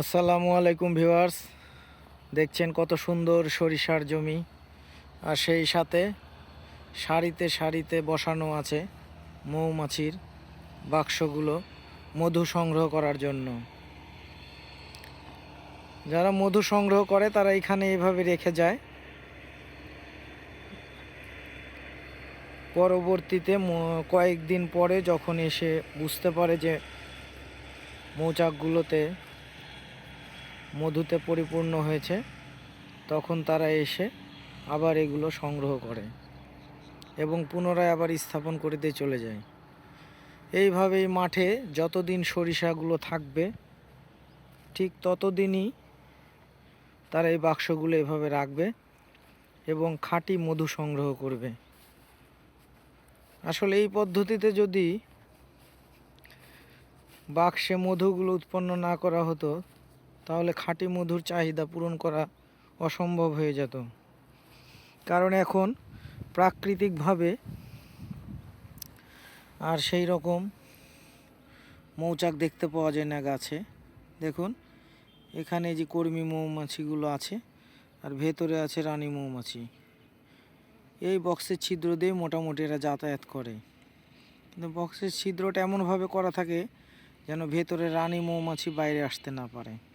আসসালামু আলাইকুম ভিউয়ার্স। দেখছেন কত সুন্দর সরিষার জমি। আর সেই সাথে সারিতে সারিতে বসানো আছে মৌমাছির বাক্সগুলো মধু সংগ্রহ করার জন্য। যারা মধু সংগ্রহ করে, তারা এখানে এইভাবে রেখে যায়। পরবর্তীতে কয়েকদিন পরে যখন এসে বুঝতে পারে যে মৌচাকগুলোতে মধুতে পরিপূর্ণ হয়েছে। তখন তারা এসে আবার এগুলো সংগ্রহ করে এবং পুনরায় আবার স্থাপন করিতে চলে যায়। এইভাবেই মাঠে যতদিন সরিষাগুলো থাকবে, ঠিক ততদিনই তারা এই বাক্সগুলো এভাবে রাখবে এবং খাঁটি মধু সংগ্রহ করবে। আসলে এই পদ্ধতিতে যদি বাক্সে মধুগুলো উৎপন্ন না করা হতো তাহলে খাঁটি মধুর চাহিদা পূরণ করা অসম্ভব হয়ে যেত। কারণ এখন প্রাকৃতিকভাবে আর সেই রকম মৌচাক দেখতে পাওয়া যায় না গাছে। দেখুন, এখানে যে কর্মী মৌমাছিগুলো আছে আর ভেতরে আছে রানী মৌমাছি। এই বক্সের ছিদ্র দিয়ে মোটামুটি এরা যাতায়াত করে। কিন্তু বক্সের ছিদ্রটা এমনভাবে করা থাকে যেন ভেতরে রানী মৌমাছি বাইরে আসতে না পারে।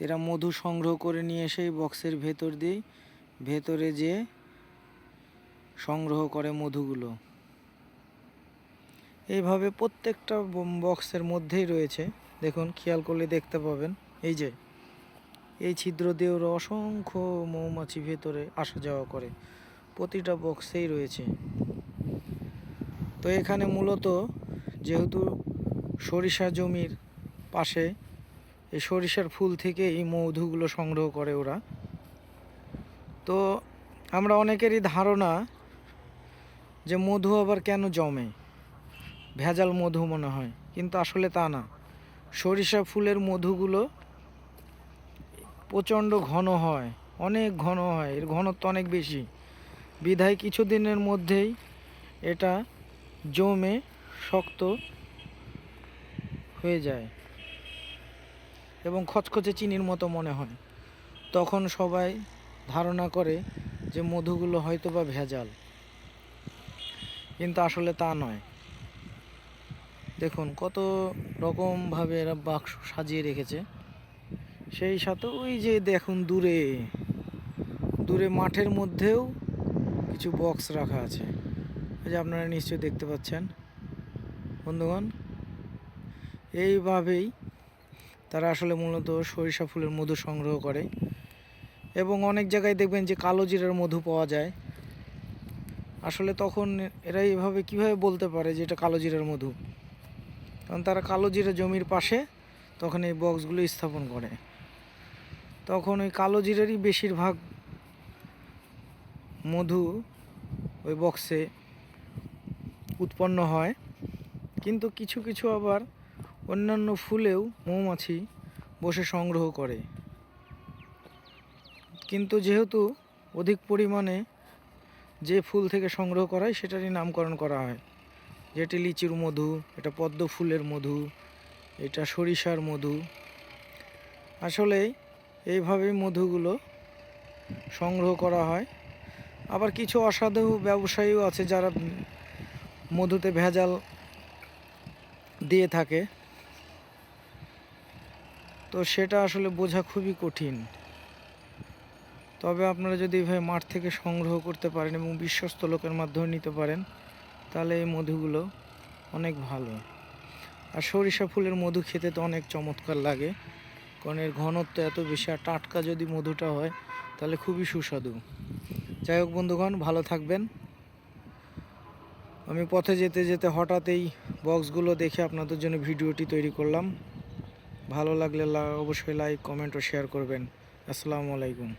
এরা মধু সংগ্রহ করে নিয়ে এসে বক্সের ভেতর দিয়ে ভেতরে যে সংগ্রহ করে মধুগুলো। এইভাবে প্রত্যেকটা বক্সের মধ্যেই রয়েছে। দেখুন, খেয়াল করলে দেখতে পাবেন। এই যে, এই ছিদ্র দিয়ে ওরা অসংখ্য মৌমাছি ভেতরে আসা যাওয়া করে। প্রতিটা বক্সেই রয়েছে। তো এখানে মূলত যেহেতু সরিষা জমির পাশে এই সরিষার ফুল থেকে এই মধুগুলো সংগ্রহ করে ওরা। তো আমরা অনেকেরই ধারণা যে মধু আবার কেন জমে? ভেজাল মধু মনে হয়, কিন্তু আসলে তা না। সরিষা ফুলের মধুগুলো প্রচণ্ড ঘন হয়, অনেক ঘন হয়, এর ঘনত্ব অনেক বেশি। বিধায় কিছুদিনের মধ্যেই এটা জমে, শক্ত হয়ে যায়। এবং খচখচে চিনির মতো মনে হয়। তখন সবাই ধারণা করে যে মধুগুলো হয়তো বা ভেজাল। কিন্তু আসলে তা নয়। দেখুন, কত রকমভাবে এরা বাক্স সাজিয়ে রেখেছে। সেই সাথে ওই যে দেখুন, দূরে দূরে মাঠের মধ্যেও কিছু বক্স রাখা আছে। যে আপনারা নিশ্চয়ই দেখতে পাচ্ছেন। বন্ধুগণ, এইভাবেই তারা আসলে মূলত সরিষা ফুলের মধু সংগ্রহ করে। এবং অনেক জায়গায় দেখবেন যে কালো জিরার মধু পাওয়া যায়। আসলে তখন এরা এভাবে কীভাবে বলতে পারে যে এটা কালো জিরার মধু? কারণ তারা কালো জিরা জমির পাশে তখন এই বক্সগুলো স্থাপন করে। তখন ওই কালো জিরারই বেশিরভাগ মধু ওই বক্সে উৎপন্ন হয়। কিন্তু কিছু কিছু আবার অন্যান্য ফুলেও মৌমাছি বসে সংগ্রহ করে। কিন্তু যেহেতু অধিক পরিমাণে যে ফুল থেকে সংগ্রহ করা হয়, সেটারই নামকরণ করা হয়। যেটি লিচির মধু, এটা পদ্ম ফুলের মধু, এটা সরিষার মধু। আসলে এইভাবেই মধুগুলো সংগ্রহ করা হয়। আবার কিছু অসাধু ব্যবসায়ীও আছে যারা মধুতে ভেজাল দিয়ে থাকে। তো সেটা আসলে বোঝা খুবই কঠিন। তবে আপনারা যদি এভাবে মাঠ থেকে সংগ্রহ করতে পারেন এবং বিশ্বস্ত লোকের মাধ্যমে নিতে পারেন, তাহলে এই মধুগুলো অনেক ভালো। আর সরিষা ফুলের মধু খেতে তো অনেক চমৎকার লাগে, কারণ এর ঘনত্ব এত বেশি আর টাটকা যদি মধুটা হয়, তাহলে খুবই সুস্বাদু। যাই হোক বন্ধুগণ, ভালো থাকবেন। আমি পথে যেতে যেতে হঠাৎ এই বক্সগুলো দেখে আপনাদের জন্য ভিডিওটি তৈরি করলাম। ভালো লাগলে অবশ্যই লাইক কমেন্ট ও শেয়ার করবেন। আসসালামু আলাইকুম।